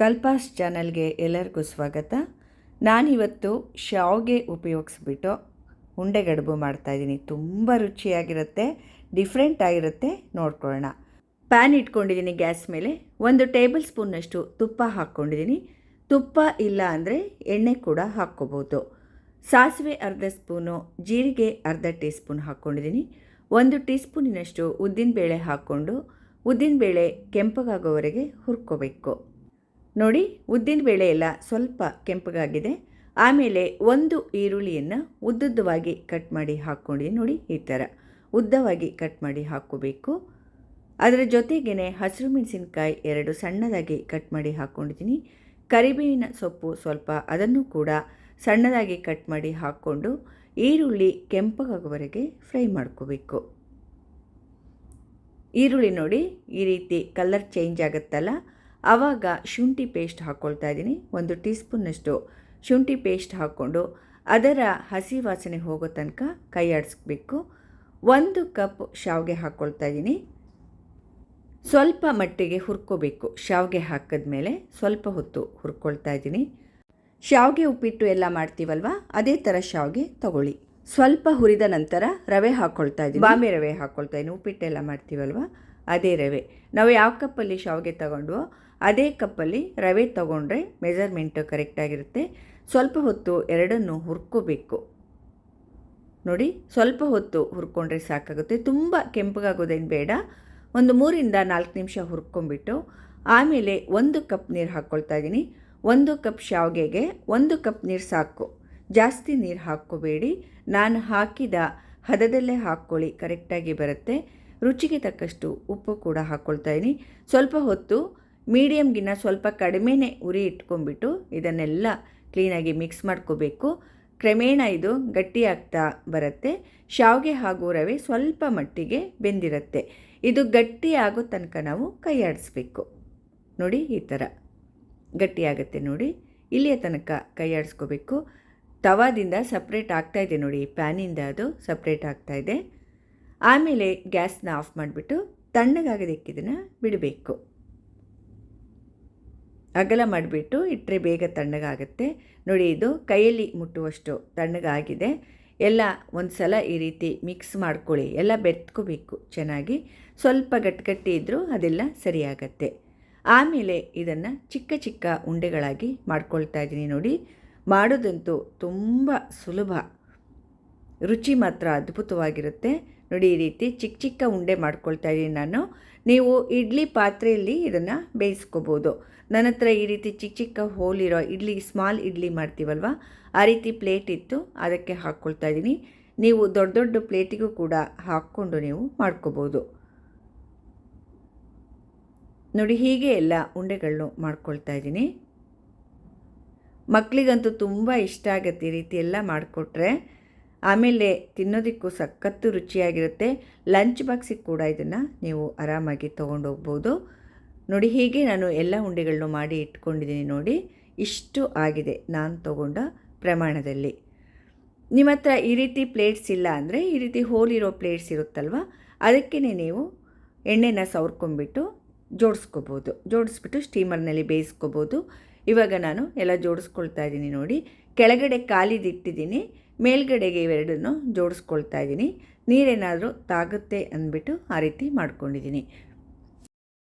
ಕಲ್ಪಾಸ್ ಚಾನಲ್ಗೆ ಎಲ್ಲರಿಗೂ ಸ್ವಾಗತ. ನಾನಿವತ್ತು ಶಾವ್ಗೆ ಉಪಯೋಗಿಸ್ಬಿಟ್ಟು ಉಂಡೆಗಡುಬು ಮಾಡ್ತಾಯಿದ್ದೀನಿ. ತುಂಬ ರುಚಿಯಾಗಿರುತ್ತೆ, ಡಿಫ್ರೆಂಟ್ ಆಗಿರುತ್ತೆ, ನೋಡ್ಕೊಳ್ಳೋಣ. ಪ್ಯಾನ್ ಇಟ್ಕೊಂಡಿದ್ದೀನಿ ಗ್ಯಾಸ್ ಮೇಲೆ. ಒಂದು ಟೇಬಲ್ ಸ್ಪೂನ್ನಷ್ಟು ತುಪ್ಪ ಹಾಕ್ಕೊಂಡಿದ್ದೀನಿ. ತುಪ್ಪ ಇಲ್ಲ ಅಂದರೆ ಎಣ್ಣೆ ಕೂಡ ಹಾಕ್ಕೋಬೋದು. ಸಾಸಿವೆ ಅರ್ಧ ಸ್ಪೂನು, ಜೀರಿಗೆ ಅರ್ಧ ಟೀ ಸ್ಪೂನ್ ಹಾಕ್ಕೊಂಡಿದ್ದೀನಿ. ಒಂದು ಟೀ ಸ್ಪೂನಿನಷ್ಟು ಉದ್ದಿನಬೇಳೆ ಹಾಕ್ಕೊಂಡು ಉದ್ದಿನಬೇಳೆ ಕೆಂಪಗಾಗೋವರೆಗೆ ಹುರ್ಕೋಬೇಕು. ನೋಡಿ ಉದ್ದಿನಬೇಳೆ ಎಲ್ಲ ಸ್ವಲ್ಪ ಕೆಂಪಗಾಗಿದೆ. ಆಮೇಲೆ ಒಂದು ಈರುಳ್ಳಿಯನ್ನು ಉದ್ದುದ್ದವಾಗಿ ಕಟ್ ಮಾಡಿ ಹಾಕ್ಕೊಂಡು, ನೋಡಿ ಈ ಥರ ಉದ್ದವಾಗಿ ಕಟ್ ಮಾಡಿ ಹಾಕ್ಕೋಬೇಕು. ಅದರ ಜೊತೆಗೇ ಹಸಿರು ಮೆಣಸಿನ್ಕಾಯಿ ಎರಡು ಸಣ್ಣದಾಗಿ ಕಟ್ ಮಾಡಿ ಹಾಕ್ಕೊಂಡಿದ್ದೀನಿ. ಕರಿಬೇವಿನ ಸೊಪ್ಪು ಸ್ವಲ್ಪ ಅದನ್ನು ಕೂಡ ಸಣ್ಣದಾಗಿ ಕಟ್ ಮಾಡಿ ಹಾಕ್ಕೊಂಡು, ಈರುಳ್ಳಿ ಕೆಂಪಗಾಗುವವರೆಗೆ ಫ್ರೈ ಮಾಡ್ಕೋಬೇಕು. ಈರುಳ್ಳಿ ನೋಡಿ ಈ ರೀತಿ ಕಲರ್ ಚೇಂಜ್ ಆಗುತ್ತಲ್ಲ ಆವಾಗ ಶುಂಠಿ ಪೇಸ್ಟ್ ಹಾಕ್ಕೊಳ್ತಾ ಇದ್ದೀನಿ. ಒಂದು ಟೀ ಸ್ಪೂನ್ನಷ್ಟು ಶುಂಠಿ ಪೇಸ್ಟ್ ಹಾಕ್ಕೊಂಡು ಅದರ ಹಸಿ ವಾಸನೆ ಹೋಗೋ ತನಕ ಕೈ ಆಡಿಸ್ಬೇಕು. ಒಂದು ಕಪ್ ಶಾವಿಗೆ ಹಾಕ್ಕೊಳ್ತಾ ಇದ್ದೀನಿ. ಸ್ವಲ್ಪ ಮಟ್ಟಿಗೆ ಹುರ್ಕೋಬೇಕು. ಶಾವಿಗೆ ಹಾಕಿದ್ಮೇಲೆ ಸ್ವಲ್ಪ ಹೊತ್ತು ಹುರ್ಕೊಳ್ತಾ ಇದ್ದೀನಿ. ಶಾವಿಗೆ ಉಪ್ಪಿಟ್ಟು ಎಲ್ಲ ಮಾಡ್ತೀವಲ್ವ? ಅದೇ ಥರ ಶಾವಿಗೆ ತಗೊಳ್ಳಿ. ಸ್ವಲ್ಪ ಹುರಿದ ನಂತರ ರವೆ ಹಾಕ್ಕೊಳ್ತಾ ಇದ್ದೀನಿ. ಬಾಂಬೆ ರವೆ ಹಾಕ್ಕೊಳ್ತಾ ಇದ್ದೀನಿ. ಉಪ್ಪಿಟ್ಟೆಲ್ಲ ಮಾಡ್ತೀವಲ್ವ? ಅದೇ ರವೆ. ನಾವು ಯಾವ ಕಪ್ಪಲ್ಲಿ ಶಾವಿಗೆ ತಗೊಂಡ್ವೋ ಅದೇ ಕಪ್ಪಲ್ಲಿ ರವೆ ತಗೊಂಡ್ರೆ ಮೆಜರ್ಮೆಂಟು ಕರೆಕ್ಟಾಗಿರುತ್ತೆ ಸ್ವಲ್ಪ ಹೊತ್ತು ಎರಡನ್ನು ಹುರ್ಕೋಬೇಕು. ನೋಡಿ, ಸ್ವಲ್ಪ ಹೊತ್ತು ಹುರ್ಕೊಂಡ್ರೆ ಸಾಕಾಗುತ್ತೆ. ತುಂಬ ಕೆಂಪಗಾಗೋದೇನು ಬೇಡ. ಒಂದು ಮೂರಿಂದ ನಾಲ್ಕು ನಿಮಿಷ ಹುರ್ಕೊಂಬಿಟ್ಟು ಆಮೇಲೆ ಒಂದು ಕಪ್ ನೀರು ಹಾಕ್ಕೊಳ್ತಾ ಇದ್ದೀನಿ. ಒಂದು ಕಪ್ ಶಾವಿಗೆಗೆ ಒಂದು ಕಪ್ ನೀರು ಸಾಕು. ಜಾಸ್ತಿ ನೀರು ಹಾಕ್ಕೋಬೇಡಿ. ನಾನು ಹಾಕಿದ ಹದದಲ್ಲೇ ಹಾಕ್ಕೊಳ್ಳಿ ಕರೆಕ್ಟಾಗಿ ಬರುತ್ತೆ. ರುಚಿಗೆ ತಕ್ಕಷ್ಟು ಉಪ್ಪು ಕೂಡ ಹಾಕ್ಕೊಳ್ತಾ ಇದ್ದೀನಿ. ಸ್ವಲ್ಪ ಹೊತ್ತು ಮೀಡಿಯಮ್ಗಿನ್ನ ಸ್ವಲ್ಪ ಕಡಿಮೆನೆ ಉರಿ ಇಟ್ಕೊಂಡ್ಬಿಟ್ಟು ಇದನ್ನೆಲ್ಲ ಕ್ಲೀನಾಗಿ ಮಿಕ್ಸ್ ಮಾಡ್ಕೋಬೇಕು. ಕ್ರಮೇಣ ಇದು ಗಟ್ಟಿಯಾಗ್ತಾ ಬರುತ್ತೆ. ಶಾವಿಗೆ ಹಾಗೂ ರವೆ ಸ್ವಲ್ಪ ಮಟ್ಟಿಗೆ ಬೆಂದಿರುತ್ತೆ. ಇದು ಗಟ್ಟಿ ಆಗೋ ತನಕ ನಾವು ಕೈ ಆಡಿಸ್ಬೇಕು. ನೋಡಿ ಈ ಥರ. ಗಟ್ಟಿಯಾಗುತ್ತೆ ನೋಡಿ. ಇಲ್ಲಿಯ ತನಕ ಕೈ ಆಡಿಸ್ಕೋಬೇಕು. ತವಾದಿಂದ ಸಪ್ರೇಟ್ ಆಗ್ತಾಯಿದೆ ನೋಡಿ. ಪ್ಯಾನಿಂದ ಅದು ಸಪ್ರೇಟ್ ಆಗ್ತಾಯಿದೆ ಆಮೇಲೆ ಗ್ಯಾಸ್ನ ಆಫ್ ಮಾಡಿಬಿಟ್ಟು ತಣ್ಣಗಾಗೋದಕ್ಕೆ ಇದನ್ನು ಬಿಡಬೇಕು. ಅಗಲ ಮಾಡಿಬಿಟ್ಟು ಇಟ್ಟರೆ ಬೇಗ ತಣ್ಣಗಾಗುತ್ತೆ. ನೋಡಿ ಇದು ಕೈಯಲ್ಲಿ ಮುಟ್ಟುವಷ್ಟು ತಣ್ಣಗಾಗಿದೆ. ಎಲ್ಲ ಒಂದು ಸಲ ಈ ರೀತಿ ಮಿಕ್ಸ್ ಮಾಡ್ಕೊಳ್ಳಿ. ಎಲ್ಲ ಬೆತ್ಕೋಬೇಕು ಚೆನ್ನಾಗಿ. ಸ್ವಲ್ಪ ಗಟ್ಟಿಗಟ್ಟಿ ಇದ್ದರೂ ಅದೆಲ್ಲ ಸರಿಯಾಗತ್ತೆ. ಆಮೇಲೆ ಇದನ್ನು ಚಿಕ್ಕ ಚಿಕ್ಕ ಉಂಡೆಗಳಾಗಿ ಮಾಡ್ಕೊಳ್ತಾ ಇದ್ದೀನಿ ನೋಡಿ. ಮಾಡೋದಂತೂ ತುಂಬ ಸುಲಭ. ರುಚಿ ಮಾತ್ರ ಅದ್ಭುತವಾಗಿರುತ್ತೆ. ನೋಡಿ ಈ ರೀತಿ ಚಿಕ್ಕ ಚಿಕ್ಕ ಉಂಡೆ ಮಾಡ್ಕೊಳ್ತಾ ಇದ್ದೀನಿ ನಾನು. ನೀವು ಇಡ್ಲಿ ಪಾತ್ರೆಯಲ್ಲಿ ಇದನ್ನು ಬೇಯಿಸ್ಕೋಬೋದು. ನನ್ನ ಹತ್ರ ಈ ರೀತಿ ಚಿಕ್ಕ ಚಿಕ್ಕ ಹೋಲಿರೋ ಇಡ್ಲಿ, ಸ್ಮಾಲ್ ಇಡ್ಲಿ ಮಾಡ್ತೀವಲ್ವ? ಆ ರೀತಿ ಪ್ಲೇಟ್ ಇತ್ತು, ಅದಕ್ಕೆ ಹಾಕ್ಕೊಳ್ತಾ ಇದ್ದೀನಿ. ನೀವು ದೊಡ್ಡ ದೊಡ್ಡ ಪ್ಲೇಟಿಗೂ ಕೂಡ ಹಾಕ್ಕೊಂಡು ನೀವು ಮಾಡ್ಕೋಬೋದು. ನೋಡಿ, ಹೀಗೆ ಎಲ್ಲ ಉಂಡೆಗಳನ್ನು ಮಾಡ್ಕೊಳ್ತಾ ಇದ್ದೀನಿ. ಮಕ್ಕಳಿಗಂತೂ ತುಂಬ ಇಷ್ಟ ಆಗುತ್ತೆ ಈ ರೀತಿ ಎಲ್ಲ ಮಾಡಿಕೊಟ್ರೆ. ಆಮೇಲೆ ತಿನ್ನೋದಕ್ಕೂ ಸಖತ್ತು ರುಚಿಯಾಗಿರುತ್ತೆ. ಲಂಚ್ ಬಾಕ್ಸಿಗೆ ಕೂಡ ಇದನ್ನು ನೀವು ಆರಾಮಾಗಿ ತೊಗೊಂಡು ಹೋಗ್ಬೋದು. ನೋಡಿ, ಹೀಗೆ ನಾನು ಎಲ್ಲ ಉಂಡೆಗಳನ್ನು ಮಾಡಿ ಇಟ್ಕೊಂಡಿದ್ದೀನಿ ನೋಡಿ. ಇಷ್ಟು ಆಗಿದೆ ನಾನು ತಗೊಂಡ ಪ್ರಮಾಣದಲ್ಲಿ. ನಿಮ್ಮ ಹತ್ರ ಈ ರೀತಿ ಪ್ಲೇಟ್ಸ್ ಇಲ್ಲ ಅಂದರೆ ಈ ರೀತಿ ಹೋಲಿರೋ ಪ್ಲೇಟ್ಸ್ ಇರುತ್ತಲ್ವ ಅದಕ್ಕೇ ನೀವು ಎಣ್ಣೆನ ಸವರ್ಕೊಂಡ್ಬಿಟ್ಟು ಜೋಡಿಸ್ಕೋಬೋದು. ಜೋಡಿಸ್ಬಿಟ್ಟು ಸ್ಟೀಮರ್ನಲ್ಲಿ ಬೇಯಿಸ್ಕೋಬೋದು. ಇವಾಗ ನಾನು ಎಲ್ಲ ಜೋಡಿಸ್ಕೊಳ್ತಾ ಇದ್ದೀನಿ ನೋಡಿ. ಕೆಳಗಡೆ ಖಾಲಿದಿಟ್ಟಿದ್ದೀನಿ. ಮೇಲ್ಗಡೆಗೆ ಇವೆರಡನ್ನು ಜೋಡಿಸ್ಕೊಳ್ತಾ ಇದ್ದೀನಿ. ನೀರೇನಾದರೂ ತಾಗುತ್ತೆ ಅಂದ್ಬಿಟ್ಟು ಆ ರೀತಿ ಮಾಡ್ಕೊಂಡಿದ್ದೀನಿ.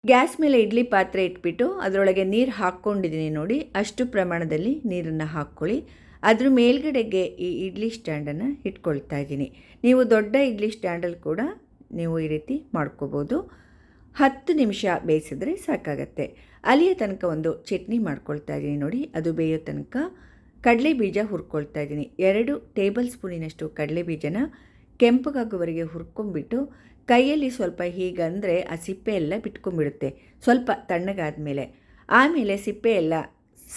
ಗ್ಯಾಸ್ ಮೇಲೆ ಇಡ್ಲಿ ಪಾತ್ರೆ ಇಟ್ಬಿಟ್ಟು ಅದರೊಳಗೆ ನೀರು ಹಾಕ್ಕೊಂಡಿದ್ದೀನಿ ನೋಡಿ. ಅಷ್ಟು ಪ್ರಮಾಣದಲ್ಲಿ ನೀರನ್ನು ಹಾಕ್ಕೊಳ್ಳಿ. ಅದ್ರ ಮೇಲ್ಗಡೆಗೆ ಈ ಇಡ್ಲಿ ಸ್ಟ್ಯಾಂಡನ್ನು ಇಟ್ಕೊಳ್ತಾ ಇದ್ದೀನಿ. ನೀವು ದೊಡ್ಡ ಇಡ್ಲಿ ಸ್ಟ್ಯಾಂಡಲ್ಲಿ ಕೂಡ ನೀವು ಈ ರೀತಿ ಮಾಡ್ಕೋಬೋದು. ಹತ್ತು ನಿಮಿಷ ಬೇಯಿಸಿದ್ರೆ ಸಾಕಾಗತ್ತೆ. ಅಲ್ಲಿಯ ತನಕ ಒಂದು ಚಟ್ನಿ ಮಾಡ್ಕೊಳ್ತಾ ಇದ್ದೀನಿ ನೋಡಿ. ಅದು ಬೇಯೋ ತನಕ ಕಡಲೆ ಬೀಜ ಹುರ್ಕೊಳ್ತಾ ಇದ್ದೀನಿ. ಎರಡು ಟೇಬಲ್ ಸ್ಪೂನಿನಷ್ಟು ಕಡಲೆ ಬೀಜನ ಕೆಂಪಗಾಗುವವರೆಗೆ ಹುರ್ಕೊಂಬಿಟ್ಟು ಕೈಯಲ್ಲಿ ಸ್ವಲ್ಪ ಹೀಗಂದರೆ ಆ ಸಿಪ್ಪೆ ಎಲ್ಲ ಬಿಟ್ಕೊಂಡ್ಬಿಡುತ್ತೆ. ಸ್ವಲ್ಪ ತಣ್ಣಗಾದ ಮೇಲೆ ಆಮೇಲೆ ಸಿಪ್ಪೆ ಎಲ್ಲ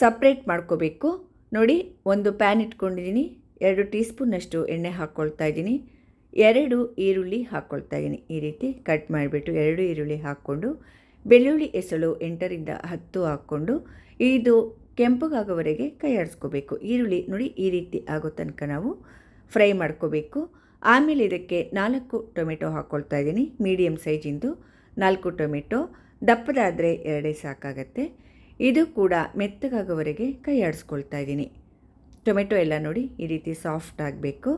ಸಪ್ರೇಟ್ ಮಾಡ್ಕೋಬೇಕು. ನೋಡಿ, ಒಂದು ಪ್ಯಾನ್ ಇಟ್ಕೊಂಡಿದ್ದೀನಿ. ಎರಡು ಟೀ ಸ್ಪೂನಷ್ಟು ಎಣ್ಣೆ ಹಾಕ್ಕೊಳ್ತಾ ಇದ್ದೀನಿ. ಎರಡು ಈರುಳ್ಳಿ ಹಾಕ್ಕೊಳ್ತಾ ಇದ್ದೀನಿ. ಈ ರೀತಿ ಕಟ್ ಮಾಡಿಬಿಟ್ಟು ಎರಡು ಈರುಳ್ಳಿ ಹಾಕ್ಕೊಂಡು, ಬೆಳ್ಳುಳ್ಳಿ ಎಸಳು ಎಂಟರಿಂದ ಹತ್ತು ಹಾಕ್ಕೊಂಡು, ಇದು ಕೆಂಪಗಾಗೋವರೆಗೆ ಕೈ ಆಡಿಸ್ಕೋಬೇಕು ಈರುಳ್ಳಿ, ನೋಡಿ ಈ ರೀತಿ ಆಗೋ ತನಕ ನಾವು ಫ್ರೈ ಮಾಡ್ಕೋಬೇಕು. ಆಮೇಲೆ ಇದಕ್ಕೆ ನಾಲ್ಕು ಟೊಮೆಟೊ ಹಾಕ್ಕೊಳ್ತಾ ಇದ್ದೀನಿ. ಮೀಡಿಯಮ್ ಸೈಜಿಂದು ನಾಲ್ಕು ಟೊಮೆಟೊ. ದಪ್ಪದಾದರೆ ಎರಡೇ ಸಾಕಾಗತ್ತೆ. ಇದು ಕೂಡ ಮೆತ್ತಗಾಗೋವರೆಗೆ ಕೈ ಆಡಿಸ್ಕೊಳ್ತಾ ಇದ್ದೀನಿ. ಟೊಮೆಟೊ ಎಲ್ಲ ನೋಡಿ ಈ ರೀತಿ ಸಾಫ್ಟ್ ಆಗಬೇಕು.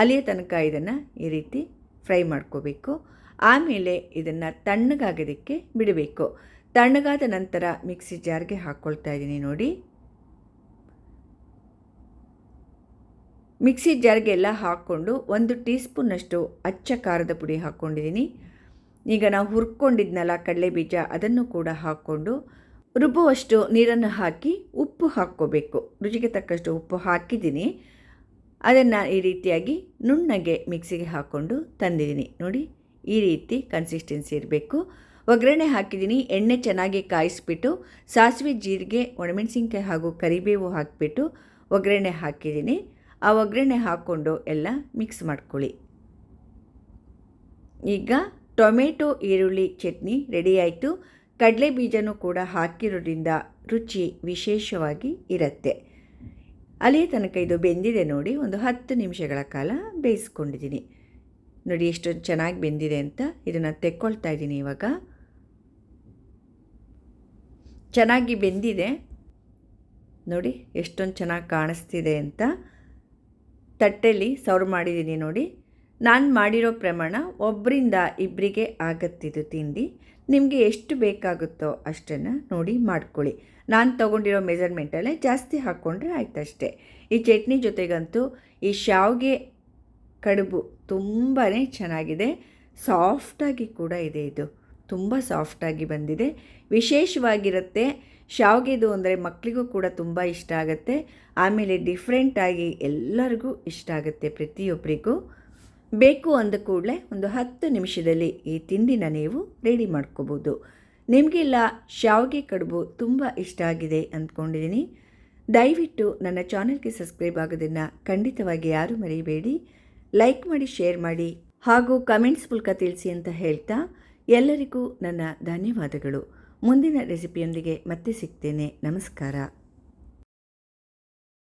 ಅಲ್ಲಿಯ ತನಕ ಇದನ್ನು ಈ ರೀತಿ ಫ್ರೈ ಮಾಡ್ಕೋಬೇಕು. ಆಮೇಲೆ ಇದನ್ನು ತಣ್ಣಗಾಗೋದಕ್ಕೆ ಬಿಡಬೇಕು. ತಣ್ಣಗಾದ ನಂತರ ಮಿಕ್ಸಿ ಜಾರ್ಗೆ ಹಾಕ್ಕೊಳ್ತಾ ಇದ್ದೀನಿ ನೋಡಿ. ಮಿಕ್ಸಿ ಜಾರ್ಗೆಲ್ಲ ಹಾಕ್ಕೊಂಡು ಒಂದು ಟೀ ಸ್ಪೂನಷ್ಟು ಅಚ್ಚ ಖಾರದ ಪುಡಿ ಹಾಕ್ಕೊಂಡಿದ್ದೀನಿ. ಈಗ ನಾವು ಹುರ್ಕೊಂಡಿದ್ನಲ್ಲ ಕಡಲೆ ಬೀಜ ಅದನ್ನು ಕೂಡ ಹಾಕ್ಕೊಂಡು ರುಬ್ಬುವಷ್ಟು ನೀರನ್ನು ಹಾಕಿ ಉಪ್ಪು ಹಾಕ್ಕೋಬೇಕು. ರುಚಿಗೆ ತಕ್ಕಷ್ಟು ಉಪ್ಪು ಹಾಕಿದ್ದೀನಿ. ಅದನ್ನು ಈ ರೀತಿಯಾಗಿ ನುಣ್ಣಗೆ ಮಿಕ್ಸಿಗೆ ಹಾಕ್ಕೊಂಡು ತಂದಿದ್ದೀನಿ. ನೋಡಿ, ಈ ರೀತಿ ಕನ್ಸಿಸ್ಟೆನ್ಸಿ ಇರಬೇಕು. ಒಗ್ಗರಣೆ ಹಾಕಿದ್ದೀನಿ, ಎಣ್ಣೆ ಚೆನ್ನಾಗಿ ಕಾಯಿಸ್ಬಿಟ್ಟು, ಸಾಸಿವೆ ಜೀರಿಗೆ, ಒಣಮೆಣಸಿನ್ಕಾಯಿ ಹಾಗೂ ಕರಿಬೇವು ಹಾಕಿಬಿಟ್ಟು ಒಗ್ಗರಣೆ ಹಾಕಿದ್ದೀನಿ. ಆ ಒಗ್ಗರಣೆ ಹಾಕ್ಕೊಂಡು ಎಲ್ಲ ಮಿಕ್ಸ್ ಮಾಡ್ಕೊಳ್ಳಿ. ಈಗ ಟೊಮೆಟೊ, ಈರುಳ್ಳಿ, ಚಟ್ನಿ ರೆಡಿಯಾಯಿತು ಕಡಲೆ ಬೀಜನೂ ಕೂಡ ಹಾಕಿರೋದ್ರಿಂದ ರುಚಿ ವಿಶೇಷವಾಗಿ ಇರುತ್ತೆ. ಅಲ್ಲಿಯ ತನಕ ಇದು ಬೆಂದಿದೆ ನೋಡಿ, ಒಂದು ಹತ್ತು ನಿಮಿಷಗಳ ಕಾಲ ಬೇಯಿಸ್ಕೊಂಡಿದ್ದೀನಿ. ನೋಡಿ, ಎಷ್ಟೊಂದು ಚೆನ್ನಾಗಿ ಬೆಂದಿದೆ ಅಂತ ಇದನ್ನು ತೆಕ್ಕೊಳ್ತಾ ಇದ್ದೀನಿ ಇವಾಗ. ಚೆನ್ನಾಗಿ ಬೆಂದಿದೆ. ನೋಡಿ, ಎಷ್ಟೊಂದು ಚೆನ್ನಾಗಿ ಕಾಣಿಸ್ತಿದೆ ಅಂತ. ತಟ್ಟೆಯಲ್ಲಿ ಸರ್ವ್ ಮಾಡಿದ್ದೀನಿ ನೋಡಿ. ನಾನು ಮಾಡಿರೋ ಪ್ರಮಾಣ ಒಬ್ಬರಿಂದ ಇಬ್ಬರಿಗೆ ಆಗತ್ತಿದ್ದು ತಿಂಡಿ. ನಿಮಗೆ ಎಷ್ಟು ಬೇಕಾಗುತ್ತೋ ಅಷ್ಟನ್ನು ನೋಡಿ ಮಾಡ್ಕೊಳ್ಳಿ. ನಾನು ತೊಗೊಂಡಿರೋ ಮೆಜರ್ಮೆಂಟಲ್ಲೇ ಜಾಸ್ತಿ ಹಾಕ್ಕೊಂಡ್ರೆ ಆಯ್ತಷ್ಟೇ. ಈ ಚಟ್ನಿ ಜೊತೆಗಂತೂ ಈ ಶಾವಿಗೆ ಕಡುಬು ತುಂಬಾ ಚೆನ್ನಾಗಿದೆ. ಸಾಫ್ಟಾಗಿ ಕೂಡ ಇದೆ ಇದು. ತುಂಬ ಸಾಫ್ಟಾಗಿ ಬಂದಿದೆ. ವಿಶೇಷವಾಗಿರುತ್ತೆ, ಶಾವಿಗೆದು ಅಂದರೆ ಮಕ್ಕಳಿಗೂ ಕೂಡ ತುಂಬ ಇಷ್ಟ ಆಗುತ್ತೆ. ಆಮೇಲೆ ಡಿಫ್ರೆಂಟಾಗಿ ಎಲ್ಲರಿಗೂ ಇಷ್ಟ ಆಗುತ್ತೆ ಪ್ರತಿಯೊಬ್ಬರಿಗೂ ಬೇಕು ಅಂದ ಕೂಡಲೇ ಒಂದು ಹತ್ತು ನಿಮಿಷದಲ್ಲಿ ಈ ತಿಂಡಿನ ನೀವು ರೆಡಿ ಮಾಡ್ಕೋಬೋದು. ನಿಮಗೆಲ್ಲ ಶಾವಿಗೆ ಕಡುಬು ತುಂಬ ಇಷ್ಟ ಆಗಿದೆ ಅಂದ್ಕೊಂಡಿದ್ದೀನಿ. ದಯವಿಟ್ಟು ನನ್ನ ಚಾನಲ್ಗೆ ಸಬ್ಸ್ಕ್ರೈಬ್ ಆಗೋದನ್ನು ಖಂಡಿತವಾಗಿ ಯಾರೂ ಮರೆಯಬೇಡಿ ಲೈಕ್ ಮಾಡಿ, ಶೇರ್ ಮಾಡಿ ಹಾಗೂ ಕಮೆಂಟ್ಸ್ ಮೂಲಕ ತಿಳಿಸಿ ಅಂತ ಹೇಳ್ತಾ ಎಲ್ಲರಿಗೂ ನನ್ನ ಧನ್ಯವಾದಗಳು. ಮುಂದಿನ ರೆಸಿಪಿಯೊಂದಿಗೆ ಮತ್ತೆ ಸಿಗ್ತೇನೆ. ನಮಸ್ಕಾರ.